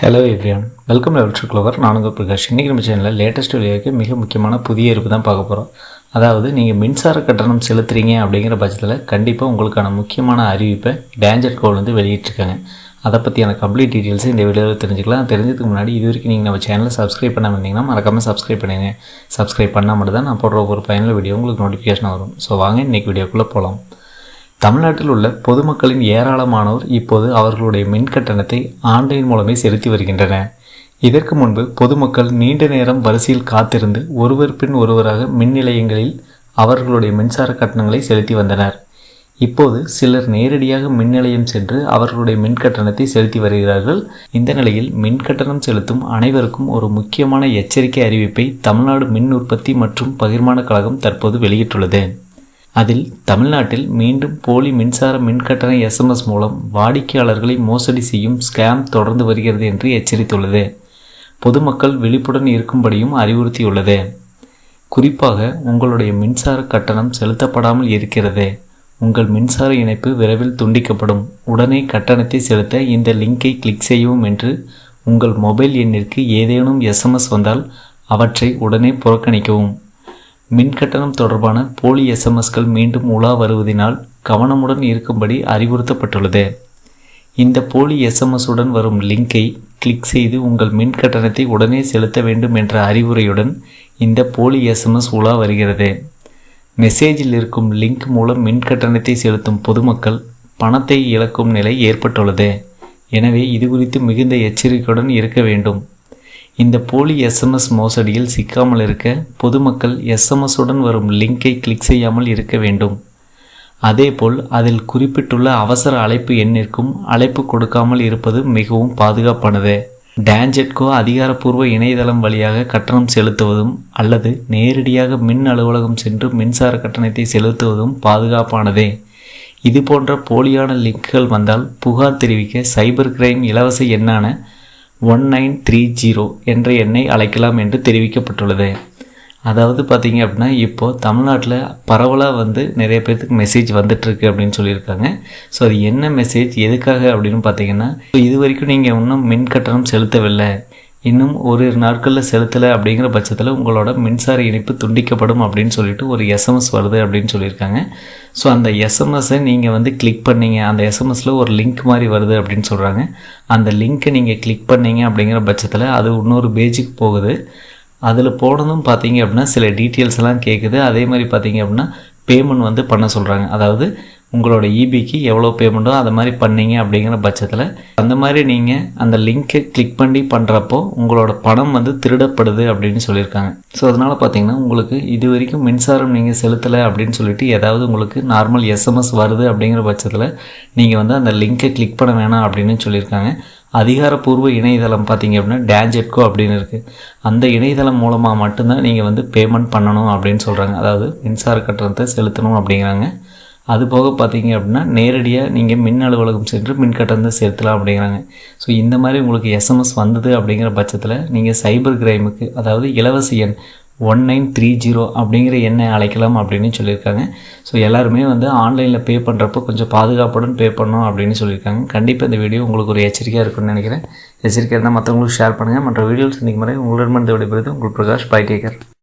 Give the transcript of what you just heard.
Hello everyone welcome level to Clover நானுங்க பிரகாஷ். இன்றைக்கி நம்ம சேனலில் லேட்டஸ்ட் வெளியாக மிக முக்கியமான புதிய இருப்பு தான் பார்க்க போகிறோம் அதாவது நீங்கள் மின்சார கட்டணம் செலுத்துறீங்க அப்படிங்கிற பட்சத்தில் கண்டிப்பாக உங்களுக்கான முக்கியமான அறிவிப்பை டேஞ்சர் கோல் வந்து வெளியிட்டிருக்காங்க. அதை பற்றியான கம்ப்ளீட் டீட்டெயில்ஸை இந்த வீடியோவில் தெரிஞ்சுக்கலாம். தெரிஞ்சதுக்கு முன்னாடி இது வரைக்கும் நீங்கள் நம்ம சேனலை சப்ஸ்கிரைப் பண்ணாமல் இருந்தீங்கன்னா மறக்காமல் சப்ஸ்கிரைப் பண்ணுங்கள் சப்ஸ்கிரைப் பண்ணால் மட்டும் தான் நான் போடுற ஒரு பயனுள்ள வீடியோ உங்களுக்கு நோட்டிஃபிகேஷன் வரும். ஸோ வாங்க இன்றைக்கி வீடியோக்குள்ளே போகலாம் தமிழ்நாட்டில் உள்ள பொதுமக்களின் ஏராளமானோர் இப்போது அவர்களுடைய மின் கட்டணத்தை ஆன்லைன் மூலமே செலுத்தி வருகின்றனர். இதற்கு முன்பு பொதுமக்கள் நீண்ட நேரம் வரிசையில் காத்திருந்து ஒருவர் பின் ஒருவராக மின் நிலையங்களில் அவர்களுடைய மின்சார கட்டணங்களை செலுத்தி வந்தனர். இப்போது சிலர் நேரடியாக மின் நிலையம் சென்று அவர்களுடைய மின் கட்டணத்தை செலுத்தி வருகிறார்கள். இந்த நிலையில் மின் கட்டணம் செலுத்தும் அனைவருக்கும் ஒரு முக்கியமான எச்சரிக்கை அறிவிப்பை தமிழ்நாடு மின் உற்பத்தி மற்றும் பகிர்மான கழகம் தற்போது வெளியிட்டுள்ளது. அதில் தமிழ்நாட்டில் மீண்டும் போலி மின்சார மின்கட்டண எஸ்எம்எஸ் மூலம் வாடிக்கையாளர்களை மோசடி செய்யும் ஸ்கேம் தொடர்ந்து வருகிறது என்று எச்சரித்துள்ளது. பொதுமக்கள் விழிப்புடன் இருக்கும்படியும் அறிவுறுத்தியுள்ளது. குறிப்பாக உங்களுடைய மின்சார கட்டணம் செலுத்தப்படாமல் இருக்கிறது. உங்கள் மின்சார இணைப்பு விரைவில் துண்டிக்கப்படும். உடனே கட்டணத்தை செலுத்த இந்த லிங்கை கிளிக் செய்யவும் என்று உங்கள் மொபைல் எண்ணிற்கு ஏதேனும் எஸ்எம்எஸ் வந்தால் அவற்றை உடனே புறக்கணிக்கவும். மின்கட்டணம் தொடர்பான போலி எஸ்எம்எஸ்கள் மீண்டும் உலா வருவதினால் கவனமுடன் இருக்கும்படி அறிவுறுத்தப்பட்டுள்ளது. இந்த போலி எஸ்எம்எஸ் உடன் வரும் லிங்கை கிளிக் செய்து உங்கள் மின் கட்டணத்தை உடனே செலுத்த வேண்டும் என்ற அறிவுரையுடன் இந்த போலி எஸ்எம்எஸ் உலா வருகிறது. மெசேஜில் இருக்கும் லிங்க் மூலம் மின் கட்டணத்தை செலுத்தும் பொதுமக்கள் பணத்தை இழக்கும் நிலை ஏற்பட்டுள்ளது. எனவே இது குறித்து மிகுந்த எச்சரிக்கையுடன் இருக்க வேண்டும். இந்த போலி எஸ்எம்எஸ் மோசடியில் சிக்காமல் இருக்க பொதுமக்கள் எஸ்எம்எஸ்டன் வரும் லிங்கை கிளிக் செய்யாமல் இருக்க வேண்டும். அதேபோல் அதில் குறிப்பிட்டுள்ள அவசர அழைப்பு எண்ணிற்கும் அழைப்பு கொடுக்காமல் இருப்பது மிகவும் பாதுகாப்பானது. டான்ஜெட்கோ அதிகாரப்பூர்வ இணையதளம் வழியாக கட்டணம் செலுத்துவதும் அல்லது நேரடியாக மின் அலுவலகம் சென்று மின்சார கட்டணத்தை செலுத்துவதும் பாதுகாப்பானதே. இது போன்ற போலியான லிங்க்குகள் வந்தால் புகார் தெரிவிக்க சைபர் கிரைம் இலவச எண்ணான ஒன் நைன் த்ரீ ஜீரோ என்ற எண்ணை அழைக்கலாம் என்று தெரிவிக்கப்பட்டுள்ளது. அதாவது பார்த்தீங்க அப்படின்னா இப்போது தமிழ்நாட்டில் பரவலாக வந்து நிறைய பேர்த்துக்கு மெசேஜ் வந்துட்டுருக்கு அப்படின்னு சொல்லியிருக்காங்க. ஸோ அது என்ன மெசேஜ் எதுக்காக அப்படின்னு பார்த்தீங்கன்னா இது வரைக்கும் நீங்கள் இன்னும் மின் கட்டணம் செலுத்தவில்லை. இன்னும் ஒரு நாட்களில் செலுத்தலை அப்படிங்கிற பட்சத்தில் உங்களோட மின்சார இணைப்பு துண்டிக்கப்படும் அப்படின்னு சொல்லிட்டு ஒரு எஸ்எம்எஸ் வருது அப்படின்னு சொல்லியிருக்காங்க. ஸோ அந்த எஸ்எம்எஸ்ஸை நீங்கள் வந்து கிளிக் பண்ணீங்க. அந்த எஸ்எம்எஸில் ஒரு லிங்க் மாதிரி வருது அப்படின்னு சொல்கிறாங்க அந்த லிங்க்கை நீங்கள் கிளிக் பண்ணீங்க அப்படிங்கிற பட்சத்தில் அது இன்னொரு பேஜுக்கு போகுது. அதில் போனதும் பார்த்தீங்க அப்படின்னா சில டீட்டெயில்ஸ் எல்லாம் கேட்குது அதே மாதிரி பார்த்தீங்க அப்படின்னா பேமெண்ட் வந்து பண்ண சொல்கிறாங்க அதாவது உங்களோட இபிக்கு எவ்வளோ பேமெண்ட்டோ அதை மாதிரி பண்ணீங்க அப்படிங்கிற பட்சத்தில் அந்த மாதிரி நீங்கள் அந்த லிங்க்கை கிளிக் பண்ணி பண்ணுறப்போ உங்களோட பணம் வந்து திருடப்படுது அப்படின்னு சொல்லியிருக்காங்க. ஸோ அதனால் பார்த்தீங்கன்னா உங்களுக்கு இது வரைக்கும் மின்சாரம் நீங்கள் செலுத்தலை அப்படின்னு சொல்லிட்டு ஏதாவது உங்களுக்கு நார்மல் எஸ்எம்எஸ் வருது அப்படிங்கிற பட்சத்தில் நீங்கள் வந்து அந்த லிங்க்கை கிளிக் பண்ண வேணாம் அப்படின்னு சொல்லியிருக்காங்க. அதிகாரப்பூர்வ இணையதளம் பார்த்தீங்க அப்படின்னா டேஞ்செட்கோ அப்படின்னு இருக்குது அந்த இணையதளம் மூலமாக மட்டும்தான் நீங்கள் வந்து பேமெண்ட் பண்ணணும் அப்படின்னு சொல்கிறாங்க அதாவது மின்சார கட்டணத்தை செலுத்தணும் அப்படிங்கிறாங்க. அது போக பார்த்தீங்க அப்படின்னா நேரடியாக நீங்கள் மின் அலுவலகம் சென்று மின் கட்டணத்தை செலுத்தலாம் அப்படிங்கிறாங்க. ஸோ இந்த மாதிரி உங்களுக்கு எஸ்எம்எஸ் வந்தது அப்படிங்கிற பட்சத்தில் நீங்கள் சைபர் கிரைமுக்கு அதாவது இலவச எண் ஒன் நைன் த்ரீ ஜீரோ அப்படிங்கிற எண்ணை அழைக்கலாம் அப்படின்னு சொல்லியிருக்காங்க. ஸோ எல்லாருமே வந்து ஆன்லைனில் பே பண்ணுறப்போ கொஞ்சம் பாதுகாப்புடன் பே பண்ணோம் அப்படின்னு சொல்லியிருக்காங்க. கண்டிப்பாக இந்த வீடியோ உங்களுக்கு ஒரு எச்சரிக்கையாக இருக்கும்னு நினைக்கிறேன். எச்சரிக்கை இருந்தால் மற்றவங்களுக்கு ஷேர் பண்ணுங்கள் மற்ற வீடியோஸ் இன்றைக்கு முறை உங்களிடமிருந்து விடைபெறுது உங்கள் பிரகாஷ் பை